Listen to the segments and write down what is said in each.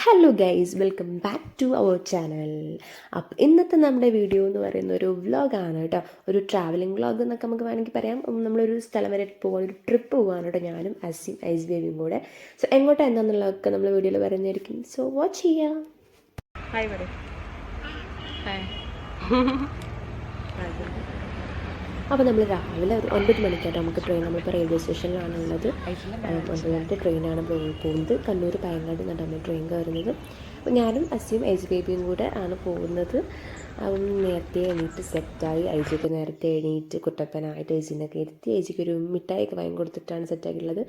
Hello guys welcome back to our channel അപ്പം ഇന്നത്തെ നമ്മുടെ വീഡിയോ എന്ന് പറയുന്ന ഒരു വ്ളോഗാണ് കേട്ടോ ഒരു ട്രാവലിംഗ് വ്ളോഗ് എന്നൊക്കെ നമുക്ക് വേണമെങ്കിൽ പറയാം. നമ്മളൊരു സ്ഥലം വരെ പോകാൻ ഒരു ട്രിപ്പ് പോകാണ് കേട്ടോ ഞാനും അസിയും ഐസ് ബേബിയും കൂടെ. സോ എങ്ങോട്ടാണ് എന്താണെന്നുള്ളതൊക്കെ നമ്മൾ വീഡിയോയിൽ പറയുന്നതായിരിക്കും സോ വാച്ച് ചെയ്യാം. ഹായ് പറ ഹായ് അപ്പോൾ നമ്മൾ രാവിലെ ഒരു ഒൻപത് മണിക്കായിട്ട് നമുക്ക് ട്രെയിൻ നമ്മളിപ്പോൾ റെയിൽവേ സ്റ്റേഷനിലാണുള്ളത് ഒൻപത് മണിക്ക് ട്രെയിനാണ് പോകുന്നത്. കണ്ണൂർ പയങ്ങാടി നിന്നാണ് നമ്മൾ ട്രെയിൻ കയറുന്നത്. അപ്പോൾ ഞാനും അസിയും ഐസ് ബേബിയും കൂടെ ആണ് പോകുന്നത്. അവൻ നേരത്തെ എണീറ്റ് സെറ്റായി ഐജിക്ക് നേരത്തെ എണീറ്റ് കുട്ടപ്പനായിട്ട് ഐജിനൊക്കെ ഇരുത്തി ഐജിക്ക് ഒരു മിഠായിയൊക്കെ വാങ്ങി കൊടുത്തിട്ടാണ് സെറ്റാക്കിയിട്ടുള്ളത്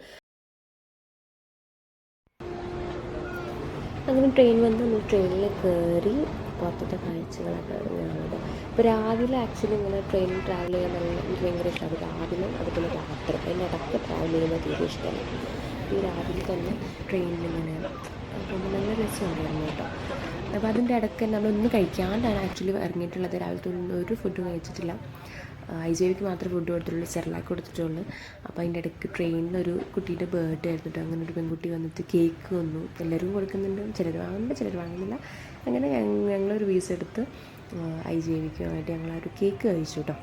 അങ്ങനെ ട്രെയിൻ വന്ന് നമ്മൾ ട്രെയിനിൽ കയറി പുറത്തത്തെ കാഴ്ചകളൊക്കെ കാണുന്നത് ഇപ്പോൾ രാവിലെ ആക്ച്വലി ഇങ്ങനെ ട്രെയിനിൽ ട്രാവൽ ചെയ്യാൻ നല്ല എനിക്ക് ഭയങ്കര ഇഷ്ടമാണ് രാവിലെ അതുപോലെ രാത്രി അതിന്റെ ഇടയ്ക്ക് ട്രാവൽ ചെയ്യുന്നത് തീരെ ഇഷ്ടമാണ് ഈ രാവിലെ തന്നെ ട്രെയിനിൽ ഇങ്ങനെ പോകുമ്പോൾ നല്ല രസമുണ്ടായിരുന്നു കേട്ടോ. അപ്പോൾ അതിന്റെ ഇടയ്ക്ക് നമ്മളൊന്നും കഴിക്കാണ്ടാണ് ആക്ച്വലി ഇറങ്ങിയിട്ടുള്ളത്. രാവിലത്തെ ഒന്നും ഒരു ഫുഡും കഴിച്ചിട്ടില്ല. ഐ ജെ വിക്ക് മാത്രമേ ഫുഡ് കൊടുത്തിട്ടുള്ളൂ സെറലാക്ക് കൊടുത്തിട്ടുള്ളൂ. അപ്പോൾ അതിന്റെ ഇടയ്ക്ക് ട്രെയിനിൽ ഒരു കുട്ടീന്റെ ബർത്ത്ഡേ ആയിരുന്നിട്ട് അങ്ങനെ ഒരു പെൺകുട്ടി വന്നിട്ട് കേക്ക് വന്നു. എല്ലാവരും കൊടുക്കുന്നുണ്ട്. ചിലർ വാങ്ങുന്നുണ്ട് ചിലർ വാങ്ങുന്നില്ല. അങ്ങനെ ഞങ്ങ- ഞങ്ങളൊരു വീസ് എടുത്ത് ഐ ജെ വിക്ക് വേണ്ടി ഞങ്ങൾ ഒരു കേക്ക് കഴിച്ചു കേട്ടോ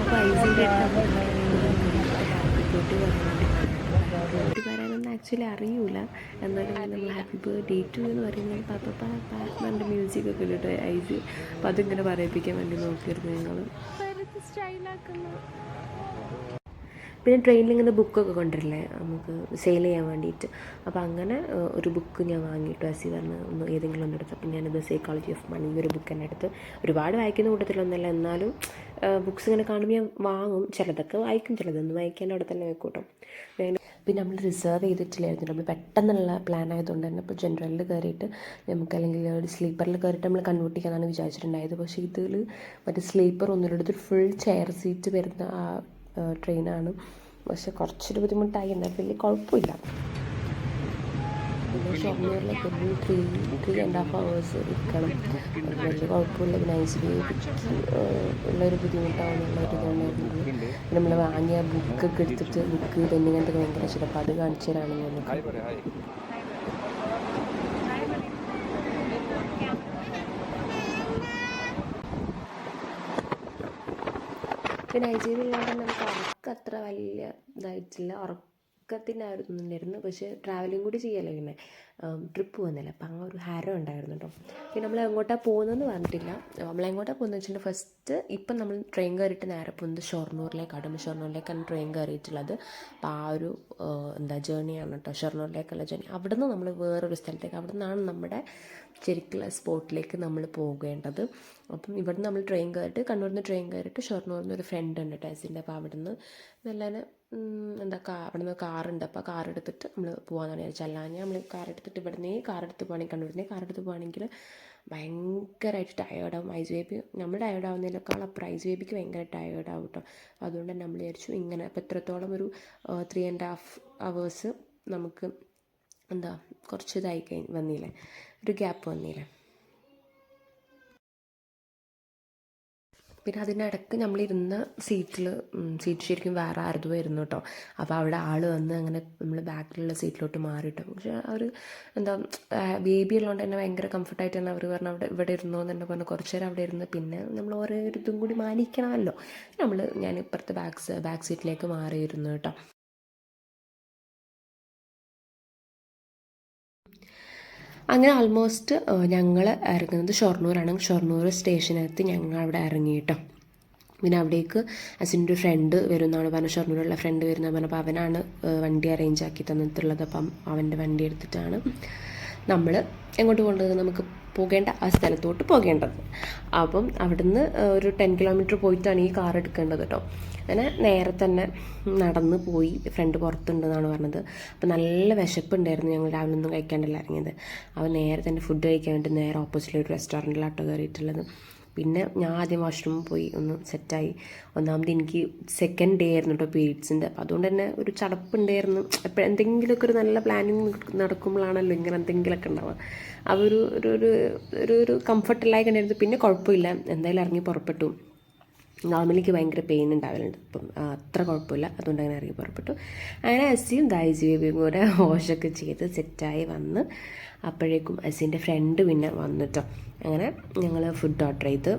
അപ്പോൾ ഐസിന്റെ കുട്ടി കുട്ടി പറയാനൊന്നും ആക്ച്വലി അറിയൂല. എന്നാലും നമ്മൾ ഹാപ്പി ബർത്ത്ഡേ ടു എന്ന് പറയുന്നത് പാപ്പ പാപ്പന്റെ മ്യൂസിക് ഒക്കെ ഇട്ടിട്ട് ഐസ് അപ്പം അതിങ്ങനെ പറയിപ്പിക്കാൻ വേണ്ടി നോക്കിയിരുന്നു ഞങ്ങൾ പിന്നെ ട്രെയിനിൽ ഇങ്ങനെ ബുക്കൊക്കെ കൊണ്ടുവരില്ലേ നമുക്ക് സെയിൽ ചെയ്യാൻ വേണ്ടിയിട്ട് അപ്പോൾ അങ്ങനെ ഒരു ബുക്ക് ഞാൻ വാങ്ങിയിട്ട്. അസി പറഞ്ഞ് ഒന്ന് ഏതെങ്കിലും ഒന്ന് എടുത്തു അപ്പം ഞാനത് സൈക്കോളജി ഓഫ് മണി ഒരു ബുക്ക് തന്നെ എടുത്ത്. ഒരുപാട് വായിക്കുന്ന കൂട്ടത്തിലൊന്നുമല്ല എന്നാലും ബുക്ക്സ് ഇങ്ങനെ കാണുമ്പോൾ ഞാൻ വാങ്ങും. ചിലതൊക്കെ വായിക്കും. ചിലതൊന്നും വായിക്കാൻ അവിടെ തന്നെ വെക്കൂട്ടോ. പിന്നെ നമ്മൾ റിസർവ് ചെയ്തിട്ടില്ലായിരുന്നു. നമ്മൾ പെട്ടെന്നുള്ള പ്ലാൻ ആയതുകൊണ്ട് തന്നെ ഇപ്പോൾ ജനറലിൽ കയറിയിട്ട് നമുക്ക് അല്ലെങ്കിൽ ഒരു സ്ലീപ്പറിൽ കയറിയിട്ട് നമ്മൾ കൺവേർട്ട് ചെയ്യാനാണ് വിചാരിച്ചിട്ടുണ്ടായത്. പക്ഷേ ഇതിൽ മറ്റേ സ്ലീപ്പർ ഒന്നിലെടുത്ത് ഫുൾ ചെയർ സീറ്റ് വരുന്ന ആ ട്രെയിനാണ് പക്ഷെ കുറച്ചൊരു ബുദ്ധിമുട്ടായി. എന്നാൽ വലിയ കുഴപ്പമില്ല. ഷൊർണൂരിലേക്ക് ഒരു three three and half hours ഇരിക്കണം. വലിയ കുഴപ്പമില്ല. പിന്നെ ഐസ് ബേക്ക് ഉള്ളൊരു ബുദ്ധിമുട്ടാവുന്നുള്ള ഒരു ഇതുണ്ടായിരുന്നു നമ്മൾ വാങ്ങിയ ബുക്കൊക്കെ എടുത്തിട്ട് ബുക്ക് പെണ്ണിങ്ങനത്തെ ഭയങ്കര ഇഷ്ടം അപ്പോൾ അത് കാണിച്ചു തരാണ് നമുക്ക് പിന്നെ ഐ ജി ബി ഉള്ളതുകൊണ്ട് നമുക്ക് ഉറക്കം അത്ര വലിയ ഇതായിട്ടില്ല. ഉറക്കത്തിനായിരുന്നുണ്ടായിരുന്നു പക്ഷേ ട്രാവലിംഗ് കൂടി ചെയ്യല്ലേ പിന്നെ? ട്രിപ്പ് പോകുന്നില്ല അപ്പം അങ്ങനെ ഒരു ഹരം ഉണ്ടായിരുന്നു കേട്ടോ പിന്നെ നമ്മൾ എങ്ങോട്ടാണ് പോകുന്നതെന്ന് പറഞ്ഞിട്ടില്ല. നമ്മൾ എങ്ങോട്ടാണ് പോകുന്നത് വെച്ചിട്ടുണ്ടെങ്കിൽ ഫസ്റ്റ് ഇപ്പം നമ്മൾ ട്രെയിൻ കയറിയിട്ട് നേരെ പോകുന്നത് ഷൊർണൂരിലേക്കാണ് നമ്മൾ ഷൊർണൂരിലേക്കാണ് ട്രെയിൻ കയറിയിട്ടുള്ളത്. അപ്പോൾ ആ ഒരു എന്താ ജേണിയാണ് കേട്ടോ ഷൊർണൂരിലേക്കുള്ള ജേണി അവിടെ നിന്ന് നമ്മൾ വേറൊരു സ്ഥലത്തേക്ക് അവിടെ നിന്നാണ് നമ്മുടെ ശരിക്കുള്ള സ്പോട്ടിലേക്ക് നമ്മൾ പോകേണ്ടത്. അപ്പം ഇവിടുന്ന് നമ്മൾ ട്രെയിൻ കയറിയിട്ട് കണ്ണൂരിൽ നിന്ന് ട്രെയിൻ കയറിയിട്ട് ഷൊർണൂരിൽ നിന്ന് ഒരു ഫ്രണ്ട് ഉണ്ട് ടാക്സിന്റെ അപ്പോൾ നിന്ന് നല്ലതിന് എന്താ കാ അവിടെ നിന്ന് കാറുണ്ട്. അപ്പോൾ കാർ എടുത്തിട്ട് നമ്മൾ പോകാമെന്നാണ് വിചാരിച്ചത് അല്ലാതെ നമ്മൾ കാർ എടുത്തിട്ട് ഇവിടെ നിന്ന് കാർ എടുത്ത് പോകണമെങ്കിൽ കണ്ണൂരിൽ കാർ എടുത്ത് പോകണമെങ്കിൽ ഭയങ്കരമായിട്ട് ടയേർഡാവും ഐസ് ബേബി നമ്മൾ ടയേർഡ് ആവുന്നതിനേക്കാൾ അപ്പുറം ഐസ് ബേബിക്ക് ഭയങ്കര ടയേർഡ് ആവും കേട്ടോ അതുകൊണ്ട് തന്നെ നമ്മൾ വിചാരിച്ചു ഇങ്ങനെ അപ്പോൾ എത്രത്തോളം ഒരു ത്രീ ആൻഡ് ഹാഫ് അവേഴ്സ് നമുക്ക് എന്താ കുറച്ച് ഇതായി കഴിഞ്ഞ് വന്നില്ലേ ഒരു ഗ്യാപ്പ് വന്നില്ലേ പിന്നെ അതിനിടക്ക് നമ്മളിരുന്ന സീറ്റിൽ സീറ്റ് ശരിക്കും വേറെ ആരതും ആയിരുന്നു കേട്ടോ അപ്പോൾ അവിടെ ആൾ വന്ന് അങ്ങനെ നമ്മൾ ബാക്കിലുള്ള സീറ്റിലോട്ട് മാറിയിട്ടു. പക്ഷേ അവർ എന്താ ബേബി ഉള്ളതുകൊണ്ട് തന്നെ ഭയങ്കര കംഫർട്ടായിട്ട് തന്നെ അവർ പറഞ്ഞു അവിടെ ഇവിടെ ഇരുന്നോ എന്നെ പറഞ്ഞു കുറച്ച് നേരം അവിടെ ഇരുന്ന് പിന്നെ നമ്മൾ ഓരോ ഒരു ഇതും കൂടി മാനിക്കണമല്ലോ. നമ്മൾ ഞാൻ ഇപ്പുറത്തെ ബാക്ക് ബാക്ക് സീറ്റിലേക്ക് മാറിയിരുന്നു കേട്ടോ അങ്ങനെ ആൾമോസ്റ്റ് ഞങ്ങൾ ഇറങ്ങുന്നത് ഷൊർണൂരാണ്. ഷൊർണൂർ സ്റ്റേഷനകത്ത് ഞങ്ങൾ അവിടെ ഇറങ്ങി കേട്ടോ. പിന്നെ അവിടേക്ക് അച്ഛന്റെ ഫ്രണ്ട് വരുന്നതാണ് പറഞ്ഞത്. ഷൊർണൂരുള്ള ഫ്രണ്ട് വരുന്ന പറഞ്ഞപ്പോൾ അവനാണ് വണ്ടി അറേഞ്ച് ആക്കി തന്നിട്ടുള്ളത്. അപ്പം അവന്റെ വണ്ടി എടുത്തിട്ടാണ്. നമ്മൾ എങ്ങോട്ട് കൊണ്ടുവന്ന് നമുക്ക് പോകേണ്ട ആ സ്ഥലത്തോട്ട് പോകേണ്ടത്. അപ്പം അവിടുന്ന് ഒരു ടെൻ കിലോമീറ്റർ പോയിട്ടാണ് ഈ കാർ എടുക്കേണ്ടത് കേട്ടോ അങ്ങനെ നേരെ തന്നെ നടന്ന് പോയി ഫ്രണ്ട് പുറത്തുണ്ടെന്നാണ് പറഞ്ഞത്. അപ്പം നല്ല വിശപ്പുണ്ടായിരുന്നു ഞങ്ങൾ രാവിലെ ഒന്നും കഴിക്കാണ്ടല്ല ഇറങ്ങിയത്. അപ്പോൾ നേരെ തന്നെ ഫുഡ് കഴിക്കാൻ വേണ്ടി നേരെ ഓപ്പോസിറ്റിൽ ഒരു റെസ്റ്റോറന്റിലാട്ടോ കയറിയിട്ടുള്ളത് പിന്നെ ഞാൻ ആദ്യം വാഷ്റൂമിൽ പോയി ഒന്ന് സെറ്റായി ഒന്നാമത് എനിക്ക് സെക്കൻഡ് ഡേ ആയിരുന്നു കേട്ടോ പീരീഡ്സിന്റെ അപ്പോൾ അതുകൊണ്ട് തന്നെ ഒരു ചടപ്പുണ്ടായിരുന്നു. എപ്പോഴും എന്തെങ്കിലുമൊക്കെ ഒരു നല്ല പ്ലാനിങ് നടക്കുമ്പോഴാണല്ലോ ഇങ്ങനെ എന്തെങ്കിലുമൊക്കെ ഉണ്ടാവുക. ആ ഒരു ഒരു ഒരു ഒരു കംഫർട്ടില്ലായി കണ്ടായിരുന്നു പിന്നെ കുഴപ്പമില്ല. എന്തായാലും ഇറങ്ങി പുറപ്പെട്ടു. നോർമലി എനിക്ക് ഭയങ്കര പെയിൻ ഉണ്ടാവലുണ്ട്. അപ്പം അത്ര കുഴപ്പമില്ല. അതുകൊണ്ട് അങ്ങനെ ഇറങ്ങി പുറപ്പെട്ടു. അങ്ങനെ അസിയും ദായിജി ബേബിയും കൂടെ വാഷൊക്കെ ചെയ്ത് സെറ്റായി വന്ന് അപ്പോഴേക്കും അസിന്റെ ഫ്രണ്ട് പിന്നെ വന്നിട്ടോ. അങ്ങനെ ഞങ്ങൾ ഫുഡ് ഓർഡർ ചെയ്ത്.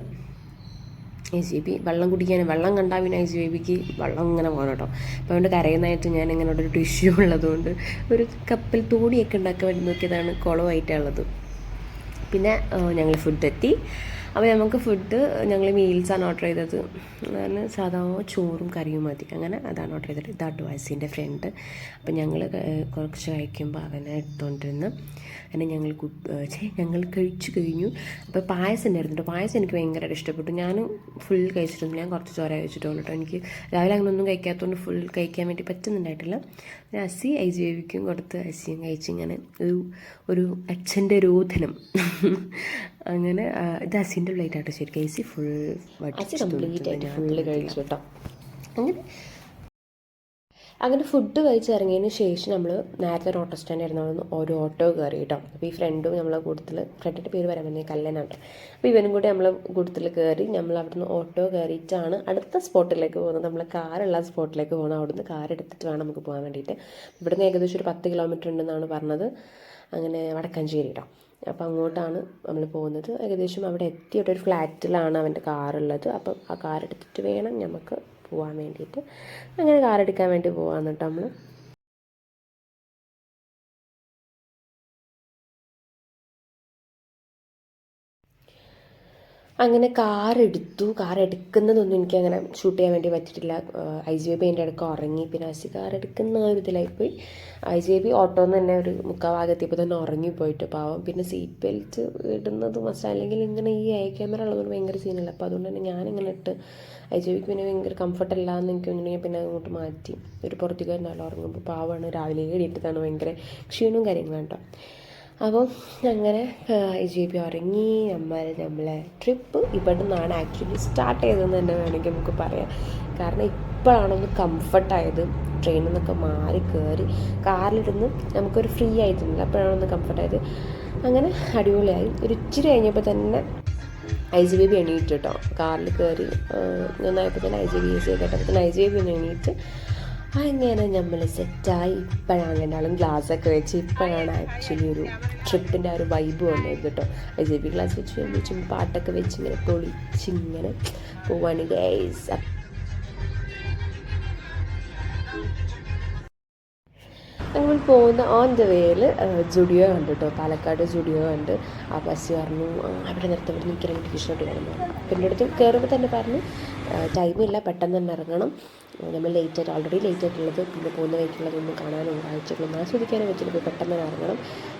ഐ ജി ബി വെള്ളം കുടിക്കാൻ വെള്ളം കണ്ടാൽ പിന്നെ ഐ ജി ബിക്ക് വെള്ളം ഇങ്ങനെ പോകണം കേട്ടോ അപ്പോൾ അതുകൊണ്ട് കരയുന്നതായിട്ട് ഞാൻ ഇങ്ങനെ ഒരു ടിഷ്യൂ ഉള്ളതുകൊണ്ട് ഒരു കപ്പിൽ തോടിയൊക്കെ ഉണ്ടാക്കാൻ വേണ്ടി നോക്കിയതാണ് കുളമായിട്ടുള്ളത് പിന്നെ ഞങ്ങൾ ഫുഡ് എത്തി. അപ്പോൾ നമുക്ക് ഫുഡ് ഞങ്ങൾ മീൽസാണ് ഓർഡർ ചെയ്തത്. അതാണ് സാധാ ചോറും കറിയും മതി. അങ്ങനെ അതാണ് ഓർഡർ ചെയ്തത്. ഇതാട്ടു വയസ്സിന്റെ ഫ്രണ്ട് അപ്പോൾ ഞങ്ങൾ കുറച്ച് കഴിക്കുമ്പോൾ അവനെ എടുത്തുകൊണ്ടിരുന്ന് അങ്ങനെ ഞങ്ങൾ ചേ ഞങ്ങൾ കഴിച്ചു കഴിഞ്ഞു. അപ്പോൾ പായസം ഉണ്ടായിരുന്നു കേട്ടോ പായസം എനിക്ക് ഭയങ്കരമായിട്ട് ഇഷ്ടപ്പെട്ടു. ഞാൻ ഫുൾ കഴിച്ചിട്ടുണ്ട് ഞാൻ കുറച്ച് ചോര കഴിച്ചിട്ടുള്ളൂ കേട്ടോ എനിക്ക് രാവിലെ അങ്ങനെ ഒന്നും കഴിക്കാത്തതുകൊണ്ട് ഫുൾ കഴിക്കാൻ വേണ്ടി പറ്റുന്നുണ്ടായിട്ടില്ല. ഞാൻ അസി ഐ ജി ബിക്കും കൊടുത്ത് അസിയും കഴിച്ച് ഇങ്ങനെ ഒരു ഒരു അച്ഛന്റെ രോധനം. അങ്ങനെ ഇത് അസിന്റെ പ്ലേറ്റ് ആട്ടോ ശരിക്കും. ഐസി ഫുൾ ഫുള്ള് കഴിച്ചു കേട്ടോ അങ്ങനെ അങ്ങനെ ഫുഡ് കഴിച്ചിറങ്ങിയതിന് ശേഷം നമ്മൾ നേരത്തെ ഒരു ഓട്ടോ സ്റ്റാൻഡായിരുന്നു അവിടെ ഒരു ഓട്ടോ കയറി കേട്ടോ. അപ്പോൾ ഈ ഫ്രണ്ടും നമ്മളെ കൂട്ടത്തിൽ ഫ്രണ്ടിന്റെ പേര് പറയാൻ പറ്റിയ കല്ലനാണ് അപ്പോൾ ഇവനും കൂടി നമ്മളെ കൂട്ടത്തിൽ കയറി നമ്മൾ അവിടെ നിന്ന് ഓട്ടോ കയറിയിട്ടാണ് അടുത്ത സ്പോട്ടിലേക്ക് പോകുന്നത്. നമ്മൾ കാറുള്ള സ്പോട്ടിലേക്ക് പോകണം അവിടുന്ന് കാർ എടുത്തിട്ട് വേണം നമുക്ക് പോകാൻ വേണ്ടിയിട്ട്. ഇവിടുന്ന് ഏകദേശം ഒരു പത്ത് കിലോമീറ്റർ ഉണ്ടെന്നാണ് പറഞ്ഞത്. അങ്ങനെ വടക്കാഞ്ചേരി കേട്ടോ. അപ്പോൾ അങ്ങോട്ടാണ് നമ്മൾ പോകുന്നത്. ഏകദേശം അവിടെ എത്തിയിട്ട് ഒരു ഫ്ലാറ്റിലാണ് അവന്റെ കാറുള്ളത് അപ്പം ആ കാർ എടുത്തിട്ട് വേണം നമുക്ക് പോകാൻ വേണ്ടിയിട്ട്. അങ്ങനെ കാറെടുക്കാൻ വേണ്ടി കേട്ടോ നമ്മൾ അങ്ങനെ കാർ എടുത്തു. കാർ എടുക്കുന്നതൊന്നും എനിക്ക് അങ്ങനെ ഷൂട്ട് ചെയ്യാൻ വേണ്ടി പറ്റിയിട്ടില്ല. ഐ ജി ബി എന്റെ അടുക്ക ഉറങ്ങി. പിന്നെ അസി കാർ എടുക്കുന്ന ഒരു ഇതിലായിപ്പോയി. ജി ബി ഓട്ടോന്ന് തന്നെ ഒരു മുക്കാൽ തന്നെ തന്നെ ഉറങ്ങിപ്പോയിട്ട് പാവം. പിന്നെ സീറ്റ് ബെൽറ്റ് ഇടുന്നത് മസ്റ്റ് അല്ലെങ്കിൽ ഇങ്ങനെ ഈ ഐ ക്യാമറ ഉള്ളതുകൊണ്ട് ഭയങ്കര സീനല്ല അപ്പോൾ അതുകൊണ്ട് തന്നെ ഞാനിങ്ങനെ ഇട്ട് ഐ ജി ബിക്ക് പിന്നെ ഭയങ്കര കംഫർട്ട് അല്ല എന്ന് എനിക്ക് തോന്നുന്നു. പിന്നെ അങ്ങോട്ട് മാറ്റി. ഒരു പുറത്തേക്ക് നല്ല ഉറങ്ങുമ്പോൾ പാവമാണ് രാവിലെ എണീറ്റതാണ് ഭയങ്കര ക്ഷീണവും കാര്യങ്ങളും കേട്ടോ അപ്പം അങ്ങനെ ജി പി ഇറങ്ങി. നമ്മൾ നമ്മളെ ട്രിപ്പ് ഇവിടെ നിന്നാണ് ആക്ച്വലി സ്റ്റാർട്ട് ചെയ്തതെന്ന് തന്നെ വേണമെങ്കിൽ നമുക്ക് പറയാം. കാരണം ഇപ്പോഴാണൊന്ന് കംഫർട്ടായത് ട്രെയിനിൽ നിന്നൊക്കെ മാറി കയറി കാറിലിരുന്ന് നമുക്കൊരു ഫ്രീ ആയിട്ടുണ്ട്. അപ്പോഴാണൊന്ന് കംഫർട്ടായത് അങ്ങനെ അടിപൊളിയായി. ഒരു ഇച്ചിരി കഴിഞ്ഞപ്പോൾ തന്നെ ഐ ജി ബി ബി എണീറ്റ് കേട്ടോ. കാറിൽ കയറി നന്നായപ്പോൾ തന്നെ ഐ ജി ബി എസ് കേട്ടപ്പോൾ തന്നെ ഐ ജി ബി ഒന്ന് എണീറ്റ് അങ്ങനെ നമ്മൾ സെറ്റായി. ഇപ്പോഴാണ് രണ്ടാളും ഗ്ലാസ്സൊക്കെ വെച്ച് ഇപ്പോഴാണ് ആക്ച്വലി ഒരു ട്രിപ്പിന്റെ ആ ഒരു വൈബ് വന്നത് കേട്ടോ ഐ ജെ ബി ഗ്ലാസ് വെച്ച് വെച്ചും പാട്ടൊക്കെ വെച്ച് ഇങ്ങനെ പൊളിച്ചിങ്ങനെ പോവാണ് ഗൈസ് നമ്മൾ പോകുന്ന ഓൺ ദ വേയിൽ ജുഡിയോ ഉണ്ട് കേട്ടോ പാലക്കാട് ജുഡിയോ ഉണ്ട് ആ ബസ് പറഞ്ഞു അവിടെ നിർത്തി ഇവിടെ നിൽക്കണം ടീഷർട്ട് കാണുന്നു പിന്നെ അടുത്ത് കയറുമ്പോൾ തന്നെ പറഞ്ഞു ടൈമില്ല പെട്ടെന്ന് തന്നെ ഇറങ്ങണം. നമ്മൾ ലേറ്റ് ആയിട്ട് ഓൾറെഡി ലേറ്റ് ആയിട്ടുള്ളത് പിന്നെ പോകുന്ന വഴിക്കുള്ളതൊന്നും കാണാനോ കാഴ്ചകളൊന്നും ആസ്വദിക്കാനോ പറ്റില്ല. പോയി പെട്ടെന്ന് ഇറങ്ങണം.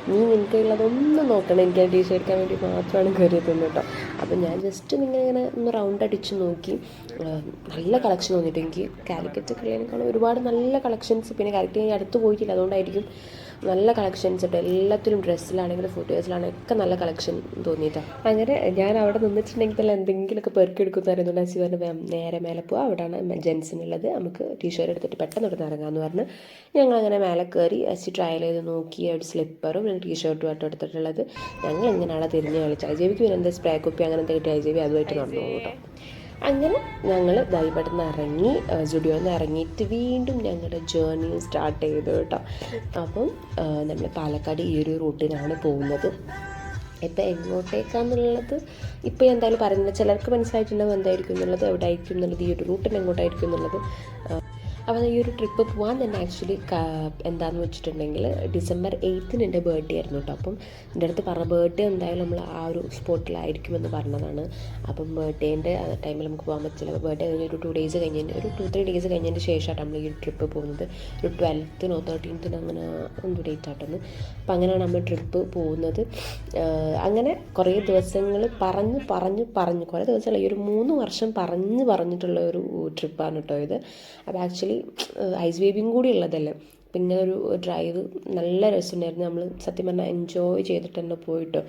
നീ നിനക്കുള്ളതൊന്നും നോക്കണം എനിക്ക് ടീ ഷർട്ട് എടുക്കാൻ വേണ്ടി മാത്രമാണ് കയറിയതെന്ന് കേട്ടോ. അപ്പം ഞാൻ ജസ്റ്റ് ഇങ്ങനെ ഇങ്ങനെ ഒന്ന് റൗണ്ട് അടിച്ച് നോക്കി. നല്ല കളക്ഷൻ തോന്നിയിട്ട് എനിക്ക് കാലിക്കറ്റ് കളിയേക്കാളും ഒരുപാട് നല്ല കളക്ഷൻസ് പിന്നെ കാലിക്കറ്റ് ഞാൻ അടുത്ത് പോയിട്ടില്ല. അതുകൊണ്ടായിരിക്കും നല്ല കളക്ഷൻസ് ഉണ്ട് എല്ലാത്തിലും ഡ്രസ്സിലാണെങ്കിലും ഫോട്ടോസിലാണെങ്കിലും ഒക്കെ നല്ല കളക്ഷൻ തോന്നിയിട്ടാണ് അങ്ങനെ ഞാൻ അവിടെ നിന്നിട്ടുണ്ടെങ്കിൽ തന്നെ എന്തെങ്കിലുമൊക്കെ പെറുക്കിയെടുക്കുന്നതായിരുന്നു ഡാസി പറഞ്ഞു "മാം, നേരെ മേലെ പോവാം. അവിടെയാണ് ജെൻസിനുള്ളത്. നമുക്ക് ടീഷർട്ട് എടുത്തിട്ട് പെട്ടെന്ന് ഇവിടെ ഇറങ്ങാമെന്ന് പറഞ്ഞ്. ഞങ്ങൾ അങ്ങനെ മേലെ കയറി അസി ട്രയൽ ചെയ്ത് നോക്കി. ഒരു സ്ലിപ്പറും പിന്നെ ടീഷർട്ടും ആയിട്ട് എടുത്തിട്ടുള്ളത്. ഞങ്ങൾ ഇങ്ങനെയാണ് തിരിഞ്ഞ് കളിച്ചത്. അജയബിക്ക് പിന്നെ എന്താ സ്പ്രേ കുപ്പി അങ്ങനെ എന്തെങ്കിലും അജയബി അതുമായിട്ട് നടന്നു കേട്ടോ. അങ്ങനെ ഞങ്ങൾ ദൈവടുന്ന് ഇറങ്ങി സ്റ്റുഡിയോയിൽ നിന്ന് ഇറങ്ങിയിട്ട് വീണ്ടും ഞങ്ങളുടെ ജേർണി സ്റ്റാർട്ട് ചെയ്തു കേട്ടോ. അപ്പം നമ്മൾ പാലക്കാട് ഈ ഒരു റൂട്ടിലാണ് പോകുന്നത്. ഇപ്പം എങ്ങോട്ടേക്കാന്നുള്ളത് ഇപ്പോൾ എന്തായാലും പറയുന്നത് ചിലർക്ക് മനസ്സിലായിട്ടുണ്ടാവും എന്തായിരിക്കും എന്നുള്ളത് എവിടെ ആയിരിക്കും എന്നുള്ളത് ഈ ഒരു റൂട്ടിൽ എങ്ങോട്ടായിരിക്കും എന്നുള്ളത്. അപ്പോൾ ഈ ഒരു ട്രിപ്പ് പോകാൻ തന്നെ ആക്ച്വലി എന്താന്ന് വെച്ചിട്ടുണ്ടെങ്കിൽ ഡിസംബർ എയ്ത്തിന് എന്റെ ബർത്ത്ഡേ ആയിരുന്നു കേട്ടോ അപ്പം എന്റെ അടുത്ത് പറഞ്ഞ ബർത്ത്ഡേ എന്തായാലും നമ്മൾ ആ ഒരു സ്പോട്ടിലായിരിക്കുമെന്ന് പറഞ്ഞതാണ്. അപ്പം ബർത്ത്ഡേന്റെ ടൈമിൽ നമുക്ക് പോകാൻ പറ്റില്ല. ബർത്ത്ഡേ കഴിഞ്ഞ് ഒരു ടു ഡേയ്സ് കഴിഞ്ഞ് ഒരു ടു ത്രീ ഡേയ്സ് കഴിഞ്ഞതിന് ശേഷമാണ് നമ്മൾ ഈ ട്രിപ്പ് പോകുന്നത്. ഒരു ട്വൽത്തിനോ തേർട്ടീൻത്തിനോ അങ്ങനെ എന്ത് ഡേറ്റ് ആട്ടെന്ന്. അപ്പം അങ്ങനെയാണ് നമ്മൾ ട്രിപ്പ് പോകുന്നത്. അങ്ങനെ കുറേ ദിവസങ്ങൾ പറഞ്ഞ് പറഞ്ഞ് പറഞ്ഞ്. കുറേ ദിവസമല്ല ഈ ഒരു മൂന്ന് വർഷം പറഞ്ഞ് പറഞ്ഞിട്ടുള്ള ഒരു ട്രിപ്പാണ് കേട്ടോ ഇത്. അപ്പോൾ ആക്ച്വലി ഐസ് ബേബിയും കൂടി ഉള്ളതല്ലേ? പിന്നെ ഒരു ഡ്രൈവ് നല്ല രസമുണ്ടായിരുന്നു. നമ്മൾ സത്യം പറഞ്ഞാൽ എൻജോയ് ചെയ്തിട്ട് തന്നെ പോയിട്ടോ.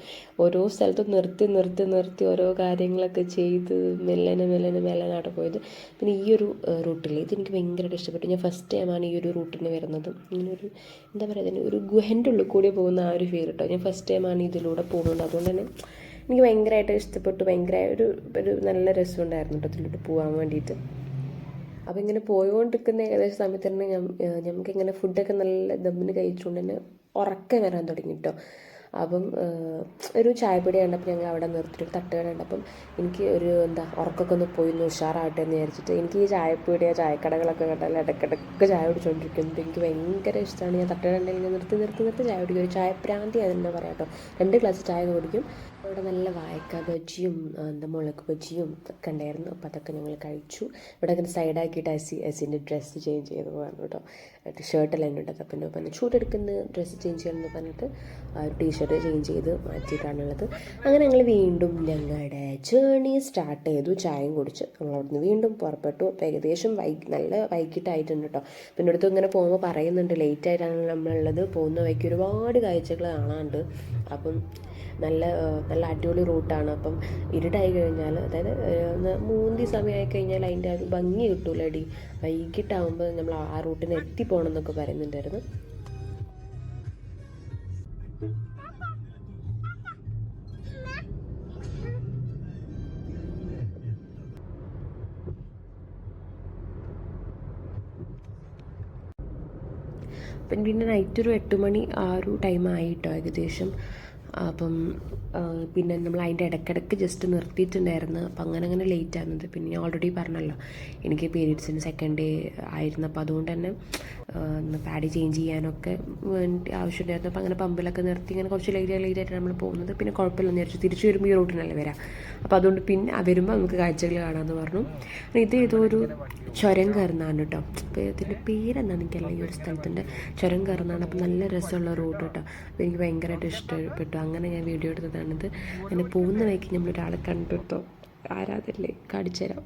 ഓരോ സ്ഥലത്തും നിർത്തി നിർത്തി നിർത്തി ഓരോ കാര്യങ്ങളൊക്കെ ചെയ്ത് മെല്ലനെ മെല്ലനെ മെല്ലനായിട്ട് പോയത്. പിന്നെ ഈ ഒരു റൂട്ടിൽ ഇതെനിക്ക് ഭയങ്കരമായിട്ട് ഇഷ്ടപ്പെട്ടു. ഞാൻ ഫസ്റ്റ് ടൈമാണ് ഈ ഒരു റൂട്ടിന് വരുന്നത്. ഇങ്ങനൊരു എന്താ പറയുക ഇതിന് ഒരു ഗുഹന്റെ ഉള്ളിൽ കൂടി പോകുന്ന ആ ഒരു ഫീൽ കേട്ടോ ഞാൻ ഫസ്റ്റ് ടൈമാണ് ഇതിലൂടെ പോകുന്നത്. അതുകൊണ്ട് തന്നെ എനിക്ക് ഭയങ്കരമായിട്ട് ഇഷ്ടപ്പെട്ടു. ഭയങ്കര ഒരു ഒരു നല്ല രസമുണ്ടായിരുന്നു കേട്ടോ ഇതിലൂടെ പോകാൻ വേണ്ടിയിട്ട്. അപ്പോൾ ഇങ്ങനെ പോയോണ്ടിരിക്കുന്ന ഏകദേശം സമയത്ത് തന്നെ ഞമ്മക്കിങ്ങനെ ഫുഡൊക്കെ നല്ല ദമ്മിന് കഴിച്ചുകൊണ്ട് തന്നെ ഉറക്കം വരാൻ തുടങ്ങി കേട്ടോ അപ്പം ഒരു ചായപ്പൊടി കണ്ടപ്പോൾ ഞങ്ങൾ അവിടെ നിർത്തിയിട്ട് തട്ടുകട കണ്ടപ്പം എനിക്ക് ഒരു എന്താ ഉറക്കമൊക്കെ ഒന്ന് പോയി ഒന്ന് ഉഷാറാവട്ടെ എന്ന് വിചാരിച്ചിട്ട് എനിക്ക് ഈ ചായപ്പൊടി ആ ചായക്കടകളൊക്കെ കണ്ടാൽ ഇടയ്ക്കിടയ്ക്ക് ചായ കുടിച്ചുകൊണ്ടിരിക്കുന്നത് എനിക്ക് ഭയങ്കര ഇഷ്ടമാണ് ഞാൻ തട്ടുകട ഉണ്ടെങ്കിൽ നിർത്തി നിർത്തി നിർത്തി ചായ കുടിക്കും. ഒരു ചായപ്രാന്തി അതെന്നെ പറയാം കേട്ടോ. രണ്ട് ഗ്ലാസ് ചായ കുടിക്കും. അവിടെ നല്ല വായക്ക ബജിയും എന്താ മുളക് ബജിയും ഒക്കെ ഉണ്ടായിരുന്നു അപ്പോൾ അതൊക്കെ ഞങ്ങൾ കഴിച്ചു. ഇവിടെ അങ്ങനെ സൈഡാക്കിയിട്ട് അസി അസിന്റെ ഡ്രസ്സ് ചേഞ്ച് ചെയ്ത് പോകാൻ കേട്ടോ ഷർട്ടെല്ലാം ഉണ്ട് അപ്പം പിന്നെ ഷൂട്ട് ചൂടെടുക്കുന്ന ഡ്രസ്സ് ചേഞ്ച് ചെയ്യണമെന്ന് പറഞ്ഞിട്ട് ആ ഒരു ടീഷർട്ട് ചേഞ്ച് ചെയ്ത് മാറ്റിയിട്ടാണുള്ളത് അങ്ങനെ ഞങ്ങൾ വീണ്ടും ഞങ്ങളുടെ ജേണി സ്റ്റാർട്ട് ചെയ്തു. ചായയും കുടിച്ച് ഞങ്ങൾ അവിടുന്ന് വീണ്ടും പുറപ്പെട്ടു. അപ്പോൾ ഏകദേശം വൈ നല്ല വൈകിട്ടായിട്ടുണ്ട് കേട്ടോ പിന്നെ അടുത്ത് ഇങ്ങനെ പോകുമ്പോൾ പറയുന്നുണ്ട് ലേറ്റ് ആയിട്ടാണ് നമ്മളുള്ളത്. പോകുന്ന വഴിക്ക് ഒരുപാട് കാഴ്ചകൾ കാണാനുണ്ട്. അപ്പം നല്ല നല്ല അടിപൊളി റൂട്ടാണ്. അപ്പം ഇരുട്ടായി കഴിഞ്ഞാൽ അതായത് മൂന്നി സമയമായി കഴിഞ്ഞാൽ അതിന്റെ ആ ഒരു ഭംഗി കിട്ടൂല അടി വൈകിട്ടാകുമ്പോൾ നമ്മൾ ആ റൂട്ടിന് എത്തിപ്പോകണം എന്നൊക്കെ പറയുന്നുണ്ടായിരുന്നു പിന്നെ നൈറ്റ് ഒരു എട്ട് മണി ആ ഒരു ടൈം ആയിട്ടോ ഏകദേശം. അപ്പം പിന്നെ നമ്മൾ അതിന്റെ ഇടയ്ക്കിടയ്ക്ക് ജസ്റ്റ് നിർത്തിയിട്ടുണ്ടായിരുന്നു. അപ്പം അങ്ങനെ അങ്ങനെ ലേറ്റ് ആകുന്നത്. പിന്നെ ഞാൻ ഓൾറെഡി പറഞ്ഞല്ലോ എനിക്ക് പീരീഡ്സിന് സെക്കൻഡ് ഡേ ആയിരുന്നു. അപ്പോൾ അതുകൊണ്ട് തന്നെ പാഡ് ചേഞ്ച് ചെയ്യാനൊക്കെ വേണ്ടി ആവശ്യമുണ്ടായിരുന്നു. അപ്പോൾ അങ്ങനെ പമ്പിലൊക്കെ നിർത്തി ഇങ്ങനെ കുറച്ച് ലേറ്റ് ലേറ്റ് ആയിട്ട് നമ്മൾ പോകുന്നത്. പിന്നെ കുഴപ്പമില്ലെന്ന് വിചാരിച്ചു. തിരിച്ചു വരുമ്പോൾ ഈ റൂട്ടിനല്ലേ വരാം. അപ്പോൾ അതുകൊണ്ട് പിന്നെ വരുമ്പോൾ നമുക്ക് കാഴ്ചകൾ കാണാമെന്ന് പറഞ്ഞു. ഇത് ഏതോ ഒരു ചുരം കയറുന്നതാണ് കേട്ടോ. അപ്പോൾ ഇതിന്റെ പേരെന്താണെന്ന് എനിക്കല്ല ഈ ഒരു സ്ഥലത്തിന്റെ ചുരം കയറുന്നതാണ്. അപ്പോൾ നല്ല രസമുള്ള റൂട്ട് കേട്ടോ. അപ്പോൾ എനിക്ക് ഭയങ്കരമായിട്ട് ഇഷ്ടപ്പെട്ടു. അങ്ങനെ ഞാൻ വീഡിയോ എടുത്തതാണിത് അങ്ങനെ പോകുന്ന വഴിക്ക് നമ്മളൊരാളെ കണ്ടെത്തോ. ആരാതല്ലേ കാണിച്ചു തരാം.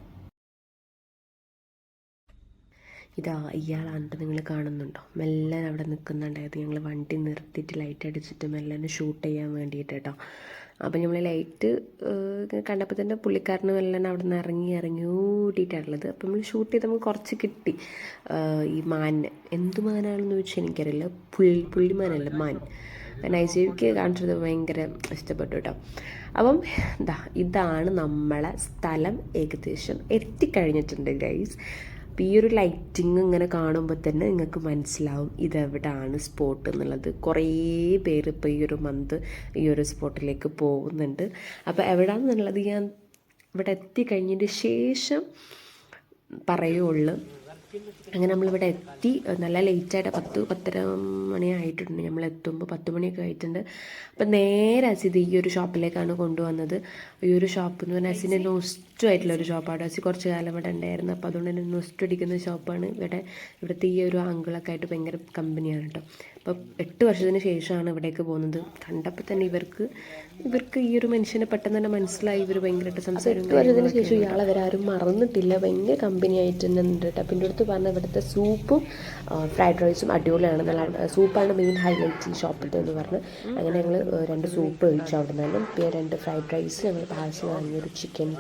ഇതാ ഇയാളാണ് നിങ്ങൾ കാണുന്നുണ്ടോ? മെല്ലെ അവിടെ നിൽക്കുന്നുണ്ടായത് ഞങ്ങൾ വണ്ടി നിർത്തിയിട്ട് ലൈറ്റ് അടിച്ചിട്ട് മെല്ലനെ ഷൂട്ട് ചെയ്യാൻ വേണ്ടിയിട്ട് കേട്ടോ. അപ്പം നമ്മൾ ലൈറ്റ് കണ്ടപ്പോൾ തന്നെ പുള്ളിക്കാരന് മെല്ലനെ അവിടെ നിന്ന് ഇറങ്ങി ഇറങ്ങി ഓടിയിട്ടാണുള്ളത് അപ്പം നമ്മൾ ഷൂട്ട് ചെയ്ത് നമുക്ക് കുറച്ച് കിട്ടി. ഈ മാനിനെ എന്ത് മാനാണെന്ന് ചോദിച്ചാൽ എനിക്കറിയില്ല. പുള്ളി പുള്ളിമാനല്ല മാൻ. നൈജീരിയക്ക് കാണിച്ചത് ഭയങ്കര ഇഷ്ടപ്പെട്ടു കേട്ടോ അപ്പം ഇതാ ഇതാണ് നമ്മളെ സ്ഥലം ഏകദേശം എത്തിക്കഴിഞ്ഞിട്ടുണ്ട് ഗൈസ് അപ്പോൾ ഈ ഒരു ലൈറ്റിംഗ് ഇങ്ങനെ കാണുമ്പോൾ തന്നെ നിങ്ങൾക്ക് മനസ്സിലാവും ഇതെവിടാണ് സ്പോട്ട് എന്നുള്ളത്. കുറേ പേര് ഇപ്പോൾ ഈ ഒരു മന്ത് ഈ ഒരു സ്പോട്ടിലേക്ക് പോകുന്നുണ്ട്. അപ്പോൾ എവിടാണെന്നുള്ളത് ഞാൻ ഇവിടെ എത്തിക്കഴിഞ്ഞതിന് ശേഷം പറയുള്ളൂ. അങ്ങനെ നമ്മളിവിടെ എത്തി. നല്ല ലേറ്റായിട്ട് പത്ത് പത്തര മണി ആയിട്ടുണ്ട് നമ്മൾ എത്തുമ്പോൾ പത്ത് മണിയൊക്കെ ആയിട്ടുണ്ട്. അപ്പം നേരെ അസിത് ഈ ഒരു ഷോപ്പിലേക്കാണ് കൊണ്ടുവന്നത്. ഈ ഒരു ഷോപ്പ് എന്ന് പറഞ്ഞാൽ അസിന്റെ നൊസ്റ്റു ആയിട്ടുള്ള ഒരു ഷോപ്പാണ്. അസി കുറച്ച് കാലം ഇവിടെ ഉണ്ടായിരുന്നു. അപ്പോൾ അതുകൊണ്ട് തന്നെ നൊസ്റ്റു അടിക്കുന്ന ഷോപ്പാണ് ഇവിടെ. ഇവിടുത്തെ ഈ ഒരു അങ്കിളൊക്കെ ആയിട്ട് ഭയങ്കര കമ്പനിയാണ് കേട്ടോ. അപ്പോൾ എട്ട് വർഷത്തിന് ശേഷമാണ് ഇവിടേക്ക് പോകുന്നത്. കണ്ടപ്പോൾ തന്നെ ഇവർക്ക് ഇവർക്ക് ഈ ഒരു മനുഷ്യനെ പെട്ടെന്ന് തന്നെ മനസ്സിലായി. ഇവർ ഭയങ്കരമായിട്ട് സംസാരിക്കും എട്ട് വർഷത്തിന് ശേഷം ഇയാളെ അവരാരും മറന്നിട്ടില്ല. ഭയങ്കര കമ്പനി ആയിട്ട് തന്നെ ഉണ്ട് കേട്ടോ. അപ്പം എന്റെ അടുത്ത് പറഞ്ഞ ഇവിടുത്തെ സൂപ്പും ഫ്രൈഡ് റൈസും അടിപൊളിയാണ്. നല്ല സൂപ്പാണ് മെയിൻ ഹൈലൈറ്റ് ഈ ഷോപ്പിന്റെ എന്ന് പറഞ്ഞ്. അങ്ങനെ ഞങ്ങൾ രണ്ട് സൂപ്പ് കഴിച്ചു അവിടെ നിന്നും പിന്നെ രണ്ട് ഫ്രൈഡ് റൈസ് ഞങ്ങൾ പാഴ്സൽ വാങ്ങിയൊരു ചിക്കൻ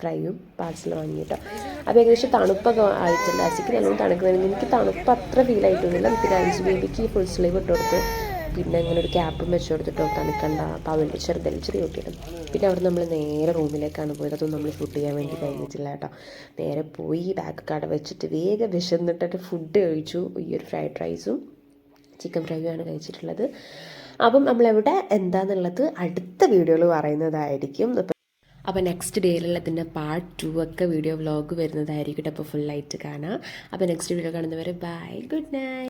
ഫ്രൈയും പാഴ്സൽ വാങ്ങിയിട്ടോ അപ്പോൾ ഏകദേശം തണുപ്പൊക്കെ ആയിട്ടില്ല അസിക്ക് നല്ലോണം തണുക്കുന്നതിന് എനിക്ക് തണുപ്പ് അത്ര ഫീൽ ആയിട്ടൊന്നുമില്ല. പിന്നെ ഐസ് ബേബിക്ക് ഫുൾ സ്ലീവ് ഇട്ട് കൊടുത്ത് പിന്നെ ഇങ്ങനെ ഒരു ക്യാപ്പും വെച്ച് കൊടുത്തിട്ടോ തണുക്കണ്ട അപ്പോൾ അവന്റെ ചെറുതല്ല ചെറിയ കുട്ടിയാണ്. പിന്നെ അവിടെ നമ്മൾ നേരെ റൂമിലേക്കാണ് പോയത്. അതൊന്നും നമ്മൾ ഫുഡ് ചെയ്യാൻ വേണ്ടി കഴിഞ്ഞിട്ടില്ല കേട്ടോ. നേരെ പോയി ബാഗ് കട വെച്ചിട്ട് വേഗം വിശന്നിട്ടിട്ട് ഫുഡ് കഴിച്ചു. ഈ ഒരു ഫ്രൈഡ് റൈസും ചിക്കൻ ഫ്രൈയും ആണ് കഴിച്ചിട്ടുള്ളത്. അപ്പം നമ്മളെവിടെ എന്താണെന്നുള്ളത് അടുത്ത വീഡിയോയിൽ പറയുന്നതായിരിക്കും. അപ്പം അപ്പോൾ നെക്സ്റ്റ് ഡേയിലുള്ള ഇതിന്റെ പാർട്ട് ടു ഒക്കെ വീഡിയോ വ്ലോഗ് വരുന്നതായിരിക്കും അപ്പോൾ ഫുള്ളായിട്ട് കാണാം. അപ്പോൾ നെക്സ്റ്റ് വീഡിയോ കാണുന്നവരെ ബൈ ഗുഡ് നൈറ്റ്